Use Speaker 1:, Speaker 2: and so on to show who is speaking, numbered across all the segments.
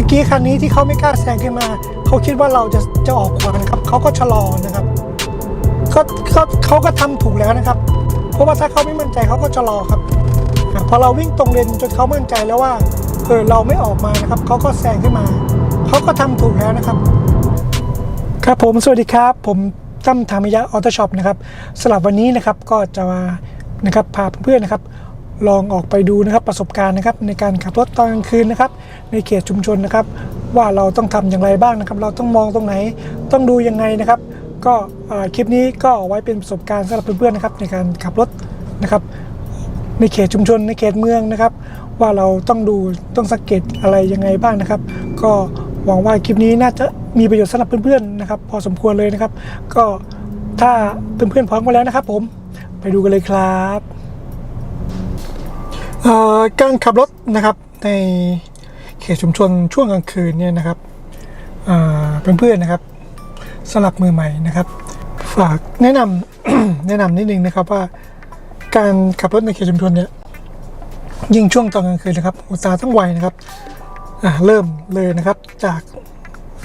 Speaker 1: มื่อกี้คันนี้ที่เขาไม่กล้าแซงขึ้นมา เขาคิดว่าเราจะจะออกขวานะครับเขาก็ชะลอนะครับเขาเขาเขาก็ทำถูกแล้วนะครับ เพราะว่าถ้าเขาไม่มั่นใจเขาก็ชะลอครับพอเราวิ่งตรงเลนจนเขามั่นใจแล้วว่าเออเราไม่ออกมานะครับเขาก็แซงขึ้นมาเขาก็ทำถูกแล้วนะครับ ครับผมสวัสดีครับ ผมตั้มธรรมยะออโต้ช็อปนะครับสำหรับวันนี้นะครับก็จะมานะครับพาเพื่อนๆนะครับ ลองออกไปดูนะครับประสบการณ์นะครับในการขับรถตอนกลางคืนนะครับ ในเขตชุมชนนะครับ ว่าเราต้องทำอย่างไรบ้างนะครับ เราต้องมองตรงไหนต้องดูยังไงนะครับ ก็คลิปนี้ก็เอาไว้เป็นประสบการณ์สำหรับเพื่อนๆนะครับ ในการขับรถนะครับ ในเขตชุมชนในเขตเมืองนะครับ ว่าเราต้องดูต้องสังเกตอะไรยังไงบ้างนะครับ ก็หวังว่าคลิปนี้น่าจะมีประโยชน์สำหรับเพื่อนๆนะครับ พอสมควรเลยนะครับ ก็ถ้าเพื่อนๆพร้อมกันแล้วนะครับ ผมไปดูกันเลยครับ การขับรถนะครับในเขตชุมชนช่วงกลางคืนเนี่ยนะครับเเพื่อนๆนะครับสำหรับมือใหม่นะครับ ฝากแนะนำ แนะนำนิดนึงนะครับว่าการขับรถในเขตชุมชนเนี่ยยิ่งช่วงตอนกลางคืนนะครับอุตสาห์ทั้งวัยนะครับเริ่มเลยนะครับ จาก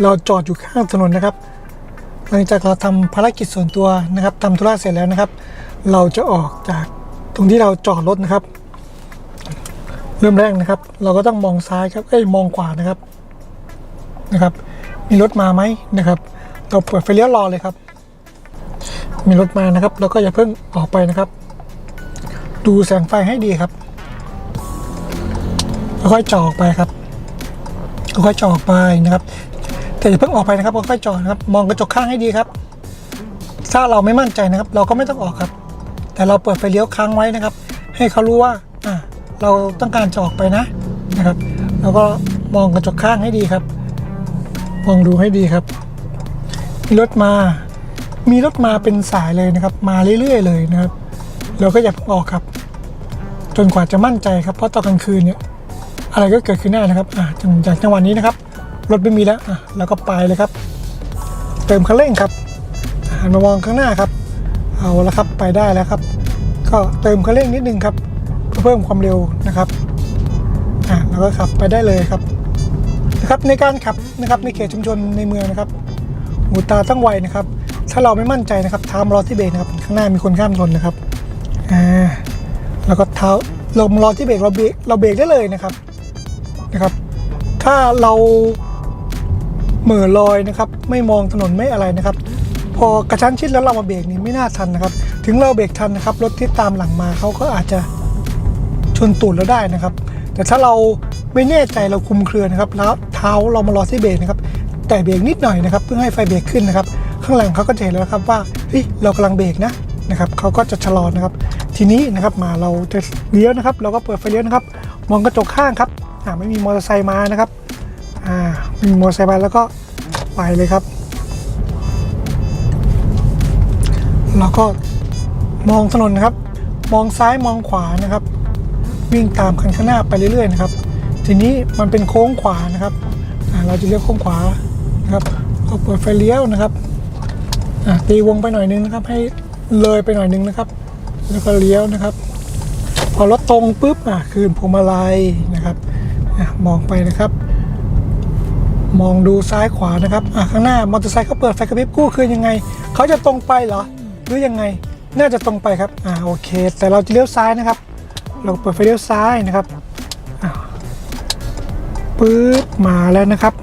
Speaker 1: เราจอดอยู่ข้างถนนนะครับ หลังจากเราทำภารกิจส่วนตัวนะครับทำธุระเสร็จแล้วนะครับ เราจะออกจากตรงที่เราจอดรถนะครับ เริ่มแรกนะครับ เราก็ต้องมองซ้ายครับเอ้ยมองขวานะครับนะครับ มีรถมาไหมนะครับ เราเปิดไฟเลี้ยวรอเลยครับ มีรถมานะครับ เราก็อย่าเพิ่งออกไปนะครับ ดูแสงไฟให้ดีครับค่อยๆจ่อออกไปครับค่อยๆจ่อออกไปนะครับ แต่อย่าเพิ่งออกไปนะครับค่อยๆจ่อนะครับ มองกระจกข้างให้ดีครับ ถ้าเราไม่มั่นใจนะครับ เราก็ไม่ต้องออกครับ แต่เราเปิดไฟเลี้ยวค้างไว้นะครับ ให้เขารู้ว่าอ่า เราต้องการจะออกไปนะนะครับเราก็มองกระจกข้างให้ดีครับ มองดูให้ดีครับ มีรถมา มีรถมาเป็นสายเลยนะครับ มาเรื่อยๆ เลยนะครับ เราก็อย่าเพิ่งออกครับ จนกว่าจะมั่นใจครับ เพราะตอนกลางคืนเนี่ย อะไรก็เกิดขึ้นได้นะครับอ่าจากจังหวะนี้นะครับ รถไม่มีแล้วอะเราก็ไปเลยครับ เติมคันเร่งครับหันมามองข้างหน้าครับ เอาละครับไปได้แล้วครับ ก็เติมคันเร่งนิดนึงครับ เพิ่มความเร็วนะครับอะเราก็ขับไปได้เลยครับนะครับในการขับนะครับในเขตชุมชนในเมืองนะครับหูตาต้องไวนะครับ ถ้าเราไม่มั่นใจนะครับเท้ามารอที่เบรกนะครับข้างหน้ามีคนข้ามชนนะครับอ่าแล้วก็เท้าลมรอที่เบรกเราเบรกเราเบรกได้เลยนะครับนะครับ ถ้าเราเหม่อลอยนะครับ ไม่มองถนนไม่อะไรนะครับ พอกระชั้นชิดแล้วเรามาเบรกนี่ไม่น่าทันนะครับ ถึงเราเบรกทันนะครับรถที่ตามหลังมาเขาก็อาจจะ ชนตูดเราได้นะครับ แต่ถ้าเราไม่แน่ใจเราคุมเครือนะครับ แล้วเท้าเรามารอที่เบรกนะครับ แต่เบรกนิดหน่อยนะครับ เพื่อให้ไฟเบรกขึ้นนะครับ ข้างหลังเขาก็จะเห็นแล้วครับว่าเฮ้ยเรากำลังเบรกนะนะครับเขาก็จะชะลอนะครับ ทีนี้นะครับมาเราจะเลี้ยวนะครับ เราก็เปิดไฟเลี้ยวนะครับมองกระจกข้างครับอ่าไม่มีมอเตอร์ไซค์มานะครับอ่าไม่มีมอเตอร์ไซค์มาแล้วก็ไปเลยครับเราก็มองถนนนะครับ มองซ้ายมองขวานะครับ วิ่งตามคันข้างหน้าไปเรื่อยๆนะครับ ทีนี้มันเป็นโค้งขวานะครับเราจะเลี้ยวโค้งขวานะครับก็เปิดไฟเลี้ยวนะครับตีวงไปหน่อยนึงนะครับ ให้เลยไปหน่อยนึงนะครับ แล้วก็เลี้ยวนะครับ พอรถตรงปุ๊บอะคืนพวงมาลัยนะครับมองไปนะครับ มองดูซ้ายขวานะครับอะข้างหน้ามอเตอร์ไซค์เขาเปิดไฟกระพริบกู้คือยังไงเขาจะตรงไปเหรอหรือยังไง น่าจะตรงไปครับอ่าโอเค แต่เราจะเลี้ยวซ้ายนะครับ เราเปิดไฟเลี้ยวซ้ายนะครับปึ๊บมาแล้วนะครับ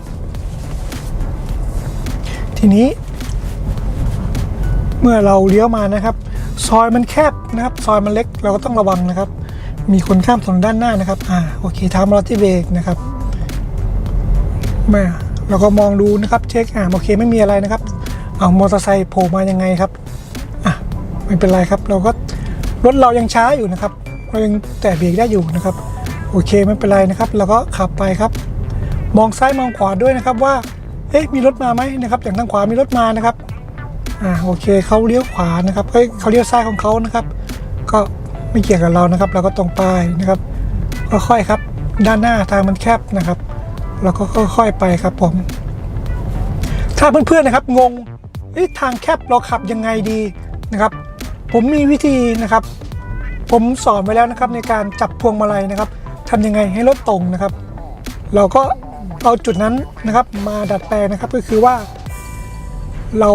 Speaker 1: ทีนี้ เมื่อเราเลี้ยวมานะครับ ซอยมันแคบนะครับ ซอยมันเล็กเราก็ต้องระวังนะครับ มีคนข้ามถนนด้านหน้านะครับอ่าโอเคทำเราที่เบรกนะครับมาเราก็มองดูนะครับเช็คอ่าโอเคไม่มีอะไรนะครับ เอามอเตอร์ไซค์โผล่มายังไงครับอะไม่เป็นไรครับ เราก็รถเรายังช้าอยู่นะครับ เรายังแตะเบรกได้อยู่นะครับ โอเคไม่เป็นไรนะครับเราก็ขับไปครับ มองซ้ายมองขวาด้วยนะครับว่าเอ๊ะมีรถมาไหมนะครับอย่างทางขวามีรถมานะครับอ่าโอเคเขาเลี้ยวขวานะครับเอ้ยเขาเลี้ยวซ้ายของเขานะครับ ก็ไม่เกี่ยวกับเรานะครับ เราก็ตรงไปนะครับค่อยๆครับ ด้านหน้าทางมันแคบนะครับ เราก็ค่อยๆไปครับผม ถ้าเพื่อนๆนะครับงงเอ๊ะทางแคบเราขับยังไงดีนะครับ ผมมีวิธีนะครับ ผมสอนไว้แล้วนะครับในการจับพวงมาลัยนะครับทำยังไงให้รถตรงนะครับ เราก็เอาจุดนั้นนะครับมาดัดแปลงนะครับก็คือว่า เรา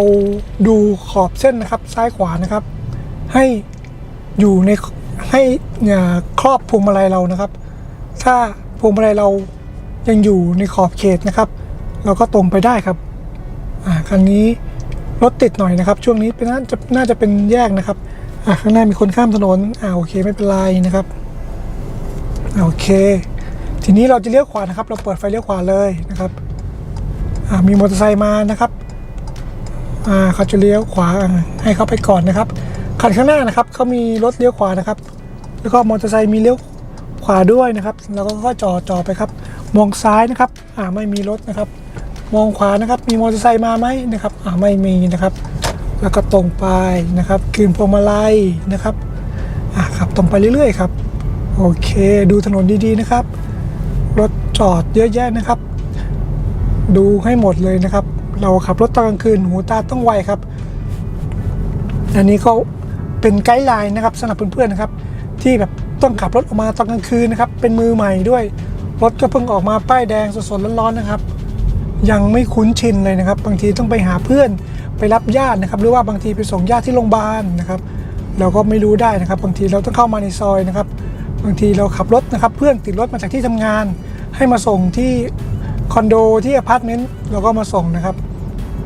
Speaker 1: ดูขอบเส้นนะครับซ้ายขวานะครับ ให้อยู่ในให้ครอบพวงมาลัยเรานะครับ ถ้าพวงมาลัยเรายังอยู่ในขอบเขตนะครับ เราก็ตรงไปได้ครับอ่าคันนี้รถติดหน่อยนะครับ ช่วงนี้เป็นน่าจะน่าจะเป็นแยกนะครับ อ่าข้างหน้ามีคนข้ามถนนอ่าโอเคไม่เป็นไรนะครับโอเค ทีนี้เราจะเลี้ยวขวานะครับ เราเปิดไฟเลี้ยวขวาเลยนะครับอ่ามีมอเตอร์ไซค์มานะครับอ่าเขาจะเลี้ยวขวาให้เขาไปก่อนนะครับคันข้างหน้านะครับเขามีรถเลี้ยวขวานะครับ แล้วก็มอเตอร์ไซค์มีเลี้ยวขวาด้วยนะครับแล้วก็ค่อยจอดจอไปครับ มองซ้ายนะครับอ่าไม่มีรถนะครับ มองขวานะครับ มีมอเตอร์ไซค์มาไหมนะครับอ่าไม่มีนะครับ แล้วก็ตรงไปนะครับ คืนพวงมาลัยนะครับอ่าขับตรงไปเรื่อยๆครับ โอเค ดูถนนดีๆนะครับ รถจอดเยอะแยะนะครับ ดูให้หมดเลยนะครับ เราขับรถตอนกลางคืนหูตาต้องไวครับ อันนี้ก็เป็นไกด์ไลน์นะครับสำหรับเพื่อนๆนะครับ ที่แบบต้องขับรถออกมาตอนกลางคืนนะครับ เป็นมือใหม่ด้วย รถก็เพิ่งออกมาป้ายแดงสดๆร้อนๆนะครับ ยังไม่คุ้นชินเลยนะครับ บางทีต้องไปหาเพื่อน ไปรับญาตินะครับ หรือว่าบางทีไปส่งญาติที่โรงพยาบาลนะครับ เราก็ไม่รู้ได้นะครับ บางทีเราต้องเข้ามาในซอยนะครับ บางทีเราขับรถนะครับ เพื่อนติดรถมาจากที่ทำงาน ให้มาส่งที่คอนโดที่อพาร์ตเมนต์เราก็มาส่งนะครับ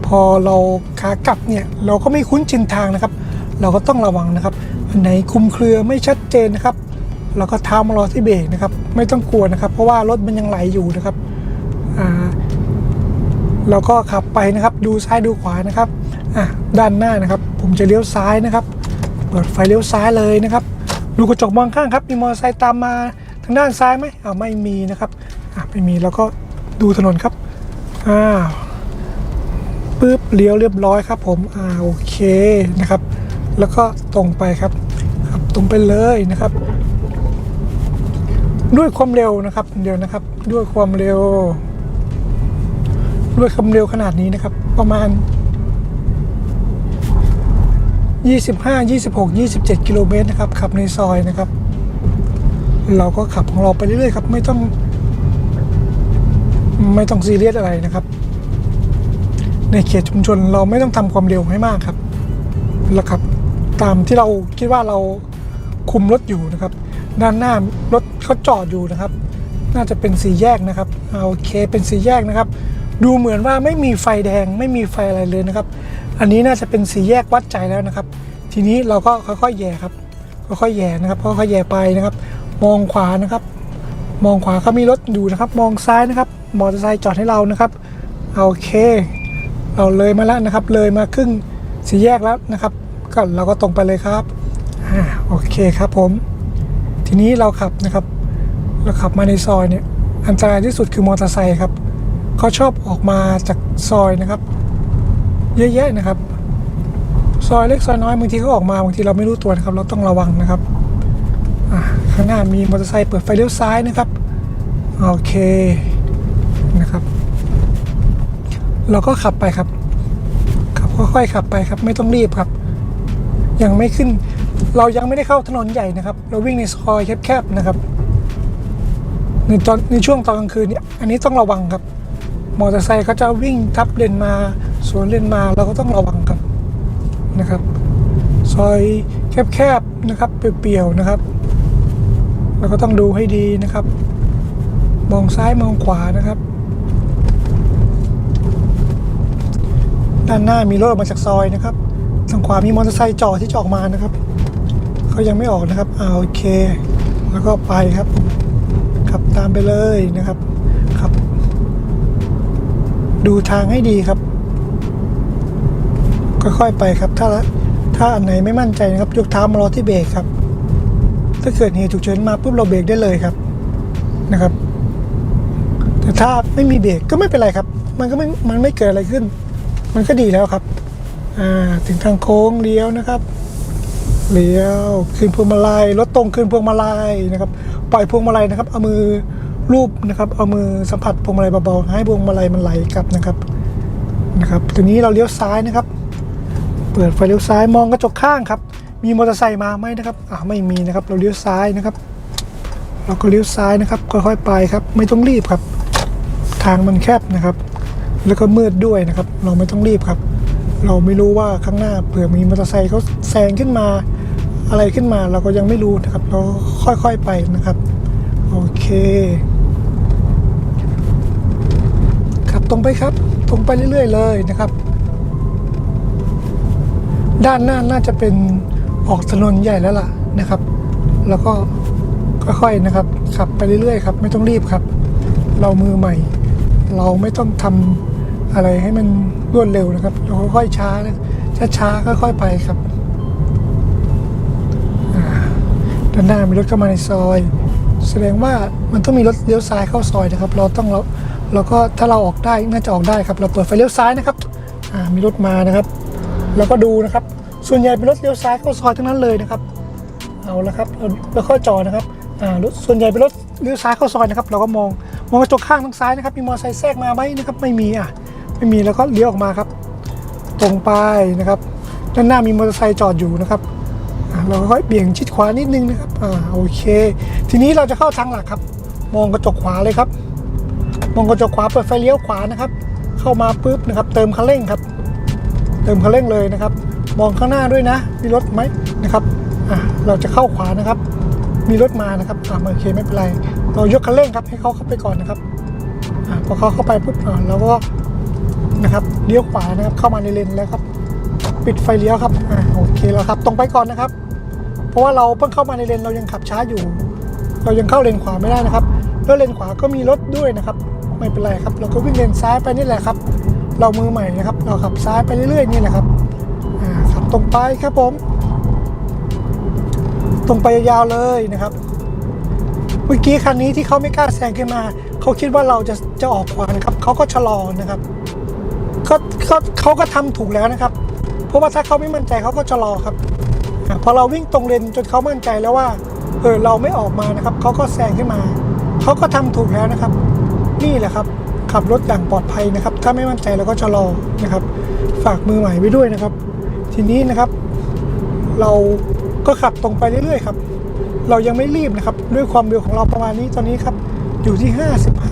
Speaker 1: พอเราขากลับเนี่ยเราก็ไม่คุ้นชินทางนะครับ เราก็ต้องระวังนะครับอันไหนคุมเครือไม่ชัดเจนนะครับเราก็เท้ามารอที่เบรกนะครับ ไม่ต้องกลัวนะครับ เพราะว่ารถมันยังไหลอยู่นะครับอ่าเราก็ขับไปนะครับ ดูซ้ายดูขวานะครับ อะด้านหน้านะครับ ผมจะเลี้ยวซ้ายนะครับ เปิดไฟเลี้ยวซ้ายเลยนะครับดูกระจกมองข้างครับ มีมอเตอร์ไซค์ตามมาทางด้านซ้ายไหมอ่าไม่มีนะครับอ่าไม่มีแล้วก็ดูถนนครับอ่าปึ๊บเลี้ยวเรียบร้อยครับผมอ่าโอเคนะครับ แล้วก็ตรงไปครับครับตรงไปเลยนะครับ ด้วยความเร็วนะครับเดี๋ยวนะครับ ด้วยความเร็ว ด้วยความเร็วขนาดนี้นะครับ ประมาณ 25 26 27 กิโลเมตรนะครับขับในซอยนะครับ เราก็ขับของเราไปเรื่อยๆครับ ไม่ต้อง ไม่ต้องซีเรียสอะไรนะครับ ในเขตชุมชนเราไม่ต้องทำความเร็วให้มากครับแล้วครับตามที่เราคิดว่าเราคุมรถอยู่นะครับ ด้านหน้ารถเขาจอดอยู่นะครับ น่าจะเป็นสีแยกนะครับอ่าโอเคเป็นสีแยกนะครับ ดูเหมือนว่าไม่มีไฟแดงไม่มีไฟอะไรเลยนะครับ อันนี้น่าจะเป็นสีแยกวัดใจแล้วนะครับ ทีนี้เราก็ค่อยๆแย่ครับ ค่อยๆแย่นะครับค่อยๆแย่ไปนะครับ มองขวานะครับ มองขวาเขามีรถอยู่นะครับ มองซ้ายนะครับ มอเตอร์ไซค์จอดให้เรานะครับโอเคเราเลยมาแล้วนะครับ เลยมาครึ่งสี่แยกแล้วนะครับ ก็เราก็ตรงไปเลยครับอ่าโอเคครับผม ทีนี้เราขับนะครับ เราขับมาในซอยเนี่ยอันตรายที่สุดคือมอเตอร์ไซค์ครับเขาชอบออกมาจากซอยนะครับ เยอะแยะนะครับ ซอยเล็กซอยน้อยบางทีเขาออกมาบางทีเราไม่รู้ตัวนะครับ เราต้องระวังนะครับข้างหน้ามีมอเตอร์ไซค์เปิดไฟเลี้ยวซ้ายนะครับ โอเคนะครับ เราก็ขับไปครับขับค่อยๆขับไปครับ ไม่ต้องรีบครับ ยังไม่ขึ้น เรายังไม่ได้เข้าถนนใหญ่นะครับ เราวิ่งในซอยแคบๆนะครับในตอนในช่วงตอนกลางคืนเนี่ยอันนี้ต้องระวังครับ มอเตอร์ไซค์เขาจะวิ่งทับเลนมา สวนเลนมาเราก็ต้องระวังครับนะครับ ซอยแคบๆนะครับเปรี่ยวๆนะครับเราก็ต้องดูให้ดีนะครับ มองซ้ายมองขวานะครับ ด้านหน้ามีรถออกมาจากซอยนะครับทางขวามีมอเตอร์ไซค์จอดที่จะออกมานะครับเขายังไม่ออกนะครับอ่าโอเค แล้วก็ไปครับขับตามไปเลยนะครับขับ ดูทางให้ดีครับ ค่อยๆไปครับถ้าถ้าอันไหนไม่มั่นใจนะครับยกเท้ามารอที่เบรกครับ ถ้าเกิดเหตุฉุกเฉินมาปุ๊บเราเบรกได้เลยครับนะครับ แต่ถ้าไม่มีเบรกก็ไม่เป็นไรครับ มันก็ไม่มันไม่เกิดอะไรขึ้น มันก็ดีแล้วครับอ่าถึงทางโค้งเลี้ยวนะครับเลี้ยวคืนพวงมาลัยรถตรงคืนพวงมาลัยนะครับปล่อยพวงมาลัยนะครับ เอามือรูปนะครับ เอามือสัมผัสพวงมาลัยเบาๆให้พวงมาลัยมันไหลกลับนะครับนะครับทีนี้เราเลี้ยวซ้ายนะครับ ปิดไฟเลี้ยวซ้ายมองกระจกข้างครับ มีมอเตอร์ไซค์มาไหมนะครับอ่าไม่มีนะครับ เราเลี้ยวซ้ายนะครับ เราก็เลี้ยวซ้ายนะครับค่อยๆไปครับ ไม่ต้องรีบครับไถางมันแคบนะครับ แล้วก็มืดด้วยนะครับ เราไม่ต้องรีบครับ เราไม่รู้ว่าข้างหน้าเผื่อมีมอเตอร์ไซค์เขาแซงขึ้นมา อะไรขึ้นมาเราก็ยังไม่รู้นะครับ เราค่อยๆไปนะครับ โอเคครับตรงไปครับ ตรงไปเรื่อย ๆ เลยนะครับ ด้านหน้าน่าจะเป็นออกถนนใหญ่แล้วล่ะนะครับ แล้วก็ค่อยๆนะครับ ขับไปเรื่อยๆครับ ไม่ต้องรีบครับ เรามือใหม่ เราไม่ต้องทำอะไรให้มันรวดเร็วนะครับ เราค่อยๆช้านะช้าๆค่อยๆไปครับด้านหน้ามีรถเข้ามาในซอย แสดงว่ามันต้องมีรถเลี้ยวซ้ายเข้าซอยนะครับ เราต้องเราเราก็ถ้าเราออกได้น่าจะออกได้ครับ เราเปิดไฟเลี้ยวซ้ายนะครับอ่ามีรถมานะครับ เราก็ดูนะครับ ส่วนใหญ่เป็นรถเลี้ยวซ้ายเข้าซอยทั้งนั้นเลยนะครับเอาละครับเราเข้าจอนะครับอ่ารถส่วนใหญ่เป็นรถเลี้ยวซ้ายเข้าซอยนะครับ เราก็มองมองกระจกข้างทางซ้ายนะครับ มีมอเตอร์ไซค์แทรกมาไหมนะครับไม่มีอะไม่มีแล้วก็เลี้ยวออกมาครับ ตรงไปนะครับด้านหน้ามีมอเตอร์ไซค์จอดอยู่นะครับอ่าเราก็ค่อยเบี่ยงชิดขวานิดนึงนะครับอ่าโอเค ทีนี้เราจะเข้าทางหลักครับ มองกระจกขวาเลยครับ มองกระจกขวาเปิดไฟเลี้ยวขวานะครับ เข้ามาปุ๊บนะครับ เติมคันเร่งครับ ติมคันเร่งเลยนะครับ มองข้างหน้าด้วยนะ มีรถไหมนะครับเราจะเข้าขวานะครับ มีรถมานะครับอ่าโอเคไม่เป็นไร เรายกคันเร่งครับให้เขาเข้าไปก่อนนะครับอพอเขาเข้าไปปุ๊บอ่าเราก็นะครับเลี้ยวขวานะครับเข้ามาในเลนแล้วครับ ปิดไฟเลี้ยวครับอโอเคแล้วครับตรงไปก่อนนะครับ เพราะว่าเราเพิ่งเข้ามาในเลนเรายังขับช้าอยู่ เรายังเข้าเลนขวาไม่ได้นะครับแล้วเลนขวาก็มีรถด้วยนะครับ ไม่เป็นไรครับ เราก็วิ่งเลนซ้ายไปนี่แหละครับ เรามือใหม่นะครับ เราขับซ้ายไปเรื่อยๆนี่แหละครับขับตรงไปครับผม ตรงไปยาวๆเลยนะครับ เมื่อกี้คันนี้ที่เขาไม่กล้าแซงขึ้นมา เขาคิดว่าเราจะจะออกขวานะครับ เขาก็ชะลอนะครับก็ก็เขาก็ทำถูกแล้วนะครับ เพราะว่าถ้าเขาไม่มั่นใจเขาก็ชะลอครับพอเราวิ่งตรงเลนจนเขามั่นใจแล้วว่าเออเราไม่ออกมานะครับ เขาก็แซงขึ้นมา เขาก็ทำถูกแล้วนะครับ นี่แหละครับ ขับรถอย่างปลอดภัยนะครับ ถ้าไม่มั่นใจเราก็ชะลอนะครับ ฝากมือใหม่ไว้ด้วยนะครับ ทีนี้นะครับ เราก็ขับตรงไปเรื่อยๆครับ เรายังไม่รีบนะครับ ด้วยความเร็วของเราประมาณนี้ตอนนี้ครับ อยู่ที่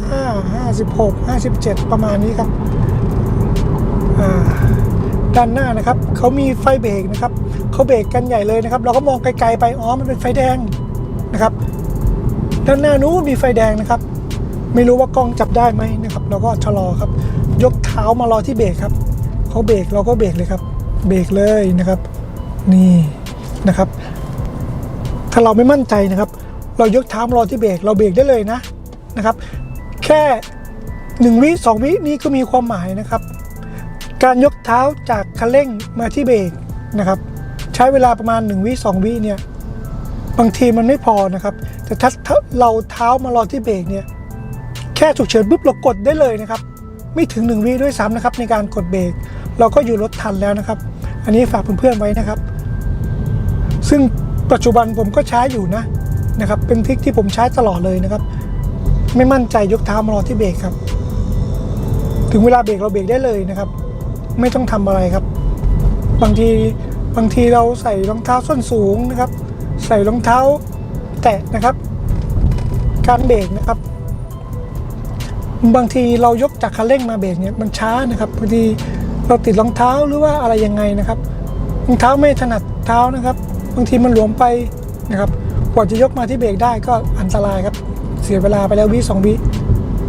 Speaker 1: 55 56 57 ประมาณนี้ครับด้านหน้านะครับเขามีไฟเบรกนะครับเขาเบรกกันใหญ่เลยนะครับ เราก็มองไกลๆไปอ๋อมันเป็นไฟแดงนะครับ ด้านหน้านู้นมีไฟแดงนะครับ ไม่รู้ว่ากล้องจับได้ไหมนะครับเราก็ชะลอครับ ยกเท้ามารอที่เบรกครับเขาเบรกเราก็เบรกเลยครับ เบรกเลยนะครับ นี่นะครับ ถ้าเราไม่มั่นใจนะครับ เรายกเท้ามารอที่เบรกเราเบรกได้เลยนะนะครับ แค่หนึ่งวิสองวินี่ก็มีความหมายนะครับ การยกเท้าจากคันเร่งมาที่เบรกนะครับ ใช้เวลาประมาณ1วิ2วิเนี่ยบางทีมันไม่พอนะครับ แต่ถ้าถ้าเราเท้ามารอที่เบรกเนี่ย แค่ฉุกเฉินปุ๊บเรากดได้เลยนะครับ ไม่ถึง1วิด้วยซ้ำนะครับในการกดเบรกเราก็อยู่รถทันแล้วนะครับ อันนี้ฝากเพื่อนๆไว้นะครับ ซึ่งปัจจุบันผมก็ใช้อยู่นะนะครับ เป็นทริคที่ผมใช้ตลอดเลยนะครับ ไม่มั่นใจยกเท้ามารอที่เบรกครับ ถึงเวลาเบรกเราเบรกได้เลยนะครับ ไม่ต้องทำอะไรครับ บางทีบางทีเราใส่รองเท้าส้นสูงนะครับ ใส่รองเท้าแตะนะครับ การเบรกนะครับ บางทีเรายกจากคันเร่งมาเบรกเนี่ยมันช้านะครับบางทีเราติดรองเท้าหรือว่าอะไรยังไงนะครับรองเท้าไม่ถนัดเท้านะครับ บางทีมันหลวมไปนะครับกว่าจะยกมาที่เบรกได้ก็อันตรายครับ เสียเวลาไปแล้ววิสองวิ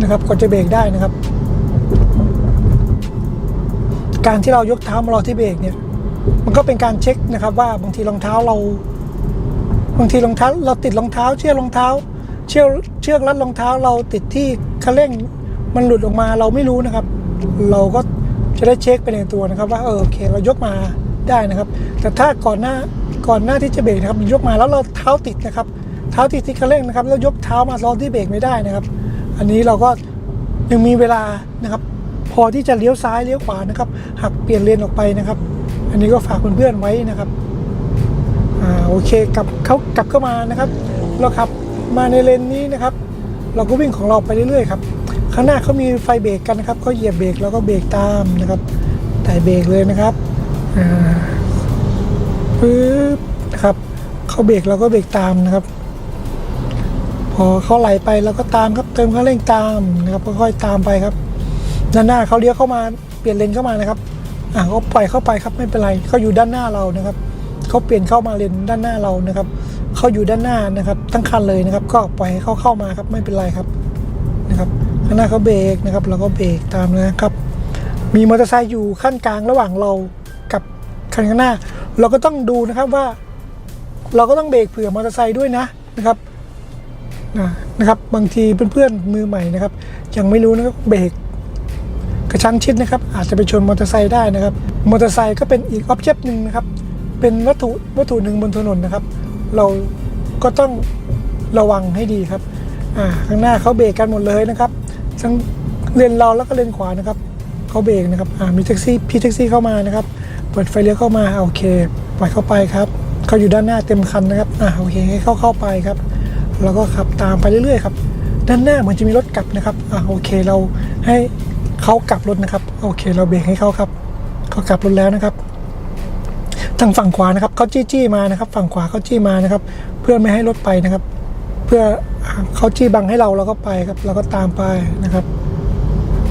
Speaker 1: นะครับกว่าจะเบรกได้นะครับ การที่เรายกเท้ามารอที่เบรกเนี่ย มันก็เป็นการเช็คนะครับ ว่าบางทีรองเท้าเรา บางทีรองเท้าเราติดรองเท้า เชือกรองเท้า เชือกเชือกรัดรองเท้าเราติดที่คันเร่ง มันหลุดออกมาเราไม่รู้นะครับ เราก็จะได้เช็คไปในตัวนะครับว่าเออโอเคเรายกมาได้นะครับ แต่ถ้าก่อนหน้าก่อนหน้าที่จะเบรกนะครับยกมาแล้วเราเท้าติดนะครับ เท้าติดที่คันเร่งนะครับ แล้วยกเท้ามารอที่เบรกไม่ได้นะครับ อันนี้เราก็ยังมีเวลานะครับ พอที่จะเลี้ยวซ้ายเลี้ยวขวานะครับหักเปลี่ยนเลนออกไปนะครับ อันนี้ก็ฝากเพื่อนๆไว้นะครับอ่าโอเคกลับเขากลับเข้ามานะครับ เราขับมาในเลนนี้นะครับ เราก็วิ่งของเราไปเรื่อยๆครับ ข้างหน้าเขามีไฟเบรกกันนะครับเขาเหยียบเบรกเราก็เบรกตามนะครับแต่เบรกเลยนะครับอ่าปึ๊บนะครับเขาเบรกเราก็เบรกตามนะครับ พอเขาไหลไปเราก็ตามครับเติมคันเร่งตามนะครับค่อยๆตามไปครับด้านหน้าเขาเลี้ยวเข้ามาเปลี่ยนเลนเข้ามานะครับอะก็ปล่อยเข้าไปครับไม่เป็นไรเขาอยู่ด้านหน้าเรานะครับเขาเปลี่ยนเข้ามาเลนด้านหน้าเรานะครับเขาอยู่ด้านหน้านะครับ ทั้งคันเลยนะครับ ก็ปล่อยให้เขาเข้ามาครับไม่เป็นไรครับนะครับ ข้างหน้าเขาเบรกนะครับเราก็เบรกตามนะครับ มีมอเตอร์ไซค์อยู่ขั้นกลางระหว่างเรากับคันข้างหน้า เราก็ต้องดูนะครับว่า เราก็ต้องเบรกเผื่อมอเตอร์ไซค์ด้วยนะนะครับนะครับบางทีเพื่อนๆมือใหม่นะครับ ยังไม่รู้นะครับเบรกกระชั้นชิดนะครับ อาจจะไปชนมอเตอร์ไซค์ได้นะครับมอเตอร์ไซค์ก็เป็นอีกออบเจกต์หนึ่งนะครับ เป็นวัตถุวัตถุหนึ่งบนถนนนะครับ เราก็ต้องระวังให้ดีครับข้างหน้าเขาเบรกกันหมดเลยนะครับ ทั้งเลนเราแล้วก็เลนขวานะครับเขาเบรกนะครับอ่ามีแท็กซี่พี่แท็กซี่เข้ามานะครับ เปิดไฟเลี้ยวเข้ามาอ่าโอเคปล่อยเข้าไปครับเขาอยู่ด้านหน้าเต็มคันนะครับอ่าโอเคให้เข้าเข้าไปครับแล้วก็ขับตามไปเรื่อยๆครับด้านหน้าเหมือนจะมีรถกลับนะครับอ่าโอเคเราให้เขากลับรถนะครับ โอเค เราเบรกให้เขาครับเขากลับรถแล้วนะครับ ทางฝั่งขวานะครับเขาจี้จี้มานะครับ ฝั่งขวาเขาจี้มานะครับ เพื่อไม่ให้รถไปนะครับ เพื่อ เขาจี้บังให้เราเราก็ไปครับเราก็ตามไปนะครับ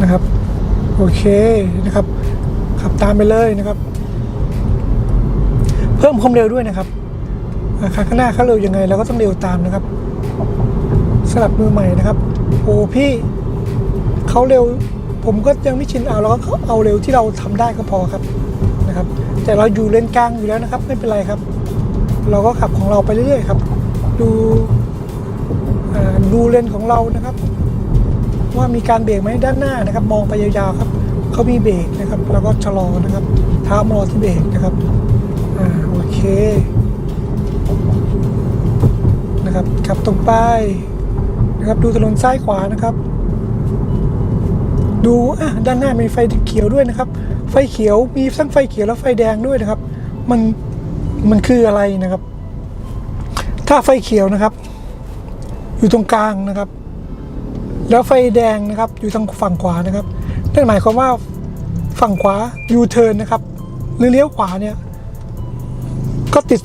Speaker 1: นะครับ โอเคนะครับ ขับตามไปเลยนะครับ เพิ่มความเร็วด้วยนะครับอ่าคันข้างหน้าเขาเร็วยังไงเราก็ต้องเร็วตามนะครับสำหรับมือใหม่นะครับโอ้พี่เขาเร็ว ผมก็ยังไม่ชินเอาเราก็เอาเร็วที่เราทำได้ก็พอครับนะครับ แต่เราอยู่เลนกลางอยู่แล้วนะครับ ไม่เป็นไรครับ เราก็ขับของเราไปเรื่อยๆครับ ดู ดูเลนของเรานะครับ ว่ามีการเบรกไหมด้านหน้านะครับ มองไปยาวๆครับเขามีเบรกนะครับ แล้วก็ชะลอนะครับเท้ามอที่เบรกนะครับอ่าโอเคนะครับขับตรงไปนะครับดูถนนซ้ายขวานะครับ ดูอะด้านหน้ามีไฟเขียวด้วยนะครับ ไฟเขียวมีทั้งไฟเขียวและไฟแดงด้วยนะครับ มันมันคืออะไรนะครับ ถ้าไฟเขียวนะครับ อยู่ตรงกลางนะครับ แล้วไฟแดงนะครับ อยู่ทางฝั่งขวานะครับนั่นหมายความว่าฝั่งขวายูเทิร์นนะครับ หรือเลี้ยวขวาเนี่ย ก็ติด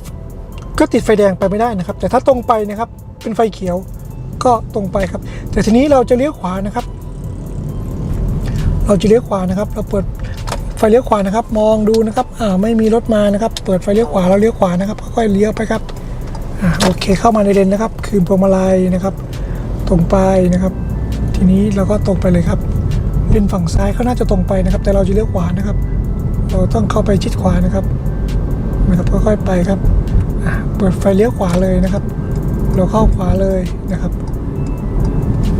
Speaker 1: ก็ติดไฟแดงไปไม่ได้นะครับ แต่ถ้าตรงไปนะครับ เป็นไฟเขียวก็ตรงไปครับ แต่ทีนี้เราจะเลี้ยวขวานะครับ เราจะเลี้ยวขวานะครับ เราเปิดไฟเลี้ยวขวานะครับ มองดูนะครับ อ่าไม่มีรถมานะครับ เปิดไฟเลี้ยวขวาเราเลี้ยวขวานะครับค่อยๆเลี้ยวไปครับ โอเคเข้ามาในเลนนะครับ คืนพวงมาลัยนะครับ ตรงไปนะครับ ทีนี้เราก็ตรงไปเลยครับเลนฝั่งซ้ายเขาน่าจะตรงไปนะครับ แต่เราจะเลี้ยวขวานะครับ เราต้องเข้าไปชิดขวานะครับนะครับค่อยๆไปครับอ่าเปิดไฟเลี้ยวขวาเลยนะครับ เราเข้าขวาเลยนะครับ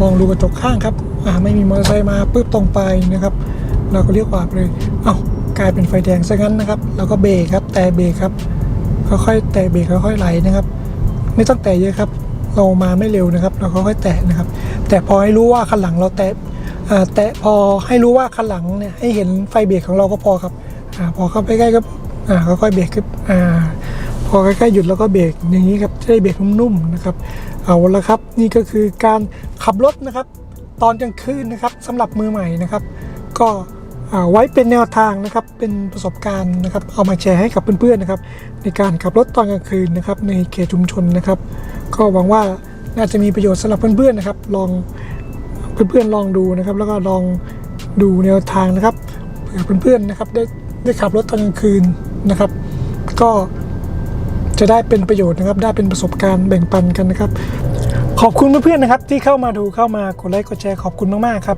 Speaker 1: มองดูกระจกข้างครับอ่าไม่มีมอเตอร์ไซค์มาปุ๊บตรงไปนะครับ เราก็เลี้ยวขวาไปเลยเอ้ากลายเป็นไฟแดงซะงั้นนะครับ เราก็เบรกครับแต่เบรกครับค่อยๆแตะเบรกค่อยๆไหลนะครับ ไม่ต้องแตะเยอะครับ เรามาไม่เร็วนะครับ เราค่อยๆแตะนะครับ แต่พอให้รู้ว่าคันหลังเราแตะอ่าแตะพอให้รู้ว่าคันหลังเนี่ยให้เห็นไฟเบรกของเราก็พอครับอ่าพอเข้าไปใกล้ก็อ่าค่อยๆเบรกครับอ่าพอใกล้ๆหยุดแล้วก็เบรกอย่างนี้ครับจะได้เบรกนุ่มๆนะครับเอาละครับนี่ก็คือการขับรถนะครับ ตอนกลางคืนนะครับสำหรับมือใหม่นะครับ ก็ ไว้เป็นแนวทางนะครับเป็นประสบการณ์นะครับเอามาแชร์ให้กับเพื่อนๆนะครับในการขับรถตอนกลางคืนนะครับในเขตชุมชนนะครับ ก็หวังว่าน่าจะมีประโยชน์สำหรับเพื่อนๆนะครับลองเพื่อนๆลองดูนะครับ แล้วก็ลองดูแนวทางนะครับเผื่อเพื่อนๆนะครับได้ได้ขับรถตอนกลางคืนนะครับ ก็จะได้เป็นประโยชน์นะครับ ได้เป็นประสบการณ์แบ่งปันกันนะครับ ขอบคุณเพื่อนๆนะครับที่เข้ามาดูเข้ามากดไลค์กดแชร์ขอบคุณมากๆครับ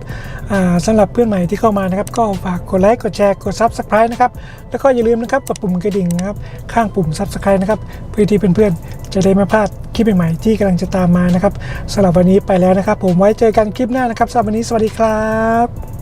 Speaker 1: สำสำหรับเพื่อนใหม่ที่เข้ามานะครับ ก็ฝากกดไลค์กดแชร์กดซับสไครต์นะครับแล้วก็อย่าลืมนะครับกดปุ่มกระดิ่งนะครับข้างปุ่มซับสไครต์นะครับเพื่อที่เพื่อนๆจะได้ไม่พลาดคลิปใหม่ๆที่กำลังจะตามมานะครับสำหรับวันนี้ไปแล้วนะครับ ผมไว้เจอกันคลิปหน้านะครับสำหรับวันนี้สวัสดีครับ